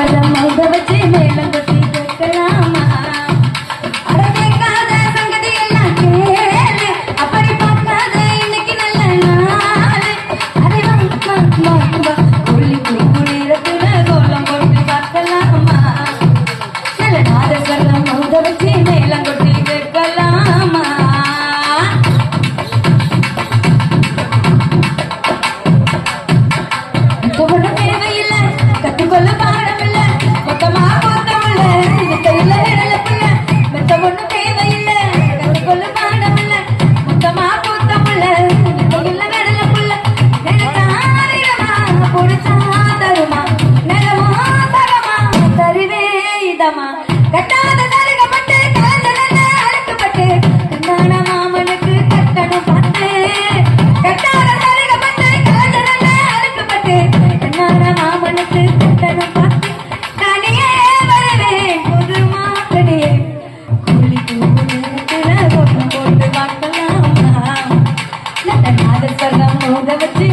அதை மங்க வச்சு கொடுத்தா தருமா நிலமா தரமா? தருவே இதமா? கட்டாத தருகப்பட்டு கலந்து நின்று அழைக்கப்பட்டு கண்ணான மாமனுக்கு கட்டணம் பார்த்து கட்டாத தருகப்பட்டு கலந்து நின்று அழைக்கப்பட்டு கண்ணான மாமனுக்கு கட்டணம் பார்த்து தனியே வருவேன் ஒரு மாக்கடியே கூலி கூலி போட்டு பார்க்கலாமா. நல்ல நாதஸ்வரம் மோத வச்சு